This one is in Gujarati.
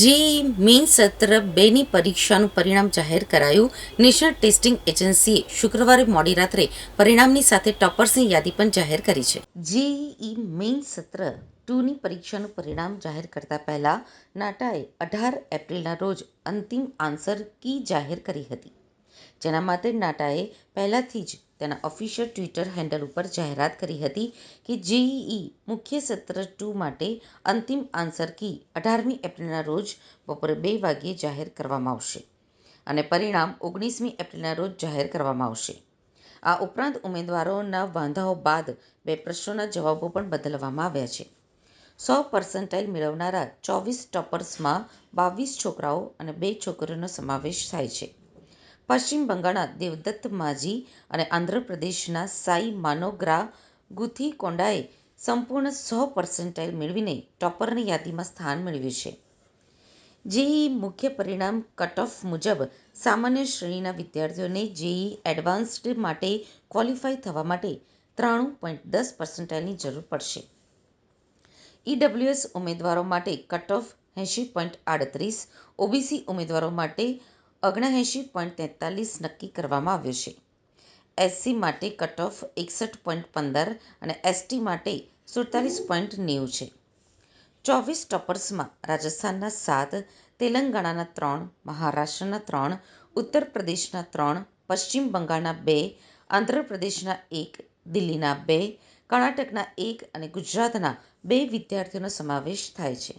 જેઈ મેઇન સત્ર બેની પરીક્ષાનું પરિણામ જાહેર કરાયું. નેશનલ ટેસ્ટિંગ એજન્સીએ શુક્રવારે મોડી રાત્રે પરિણામની સાથે ટોપર્સની યાદી પણ જાહેર કરી છે. જેઈ મેઇન સત્ર ટુની પરીક્ષાનું પરિણામ જાહેર કરતા પહેલા નાટાએ અઢાર એપ્રિલના રોજ અંતિમ આન્સર કી જાહેર કરી હતી. જેના માટે નાટાએ પહેલાથી જ તેના ઓફિશિયલ ટ્વિટર હેન્ડલ ઉપર જાહેરાત કરી હતી કે જેઈઈ મુખ્ય સત્ર ટુ માટે અંતિમ આન્સર કી અઢારમી એપ્રિલના રોજ બપોરે બે વાગ્યે જાહેર કરવામાં આવશે અને પરિણામ ઓગણીસમી એપ્રિલના રોજ જાહેર કરવામાં આવશે. આ ઉપરાંત ઉમેદવારોના વાંધાઓ બાદ બે પ્રશ્નોના જવાબો પણ બદલવામાં આવ્યા છે. સો પર્સન્ટાઇલ મેળવનારા ચોવીસ ટોપર્સમાં બાવીસ છોકરાઓ અને બે છોકરીઓનો સમાવેશ થાય છે. પશ્ચિમ બંગાળના દેવદત્ત માઝી અને આંધ્રપ્રદેશના સાઈ માનોગ્રા ગુથીકોન્ડાએ સંપૂર્ણ સો પર્સન્ટાઇલ મેળવીને ટોપરની યાદીમાં સ્થાન મેળવ્યું છે. જેઈઈ મુખ્ય પરિણામ કટઓફ મુજબ સામાન્ય શ્રેણીના વિદ્યાર્થીઓને જેઈઈ એડવાન્સ્ડ માટે ક્વોલિફાય થવા માટે ત્રાણું પોઈન્ટ દસ પર્સન્ટાઇલની જરૂર પડશે. ઈડબ્લ્યુએસ ઉમેદવારો માટે કટઓફ એંશી પોઈન્ટ આડત્રીસ, ઓબીસી ઉમેદવારો માટે ઓગણએંશી પોઈન્ટ તેતાલીસ નક્કી કરવામાં આવ્યો છે. એસસી માટે કટઓફ એકસઠ પોઈન્ટ પંદર અને એસટી માટે સુડતાલીસ પોઈન્ટ નેવું છે. ચોવીસ ટોપર્સમાં રાજસ્થાનના સાત, તેલંગાણાના ત્રણ, મહારાષ્ટ્રના ત્રણ ઉત્તર પ્રદેશના ત્રણ, પશ્ચિમ બંગાળના બે, આંધ્રપ્રદેશના એક, દિલ્હીના બે, કર્ણાટકના એક અને ગુજરાતના બે વિદ્યાર્થીઓનો સમાવેશ થાય છે.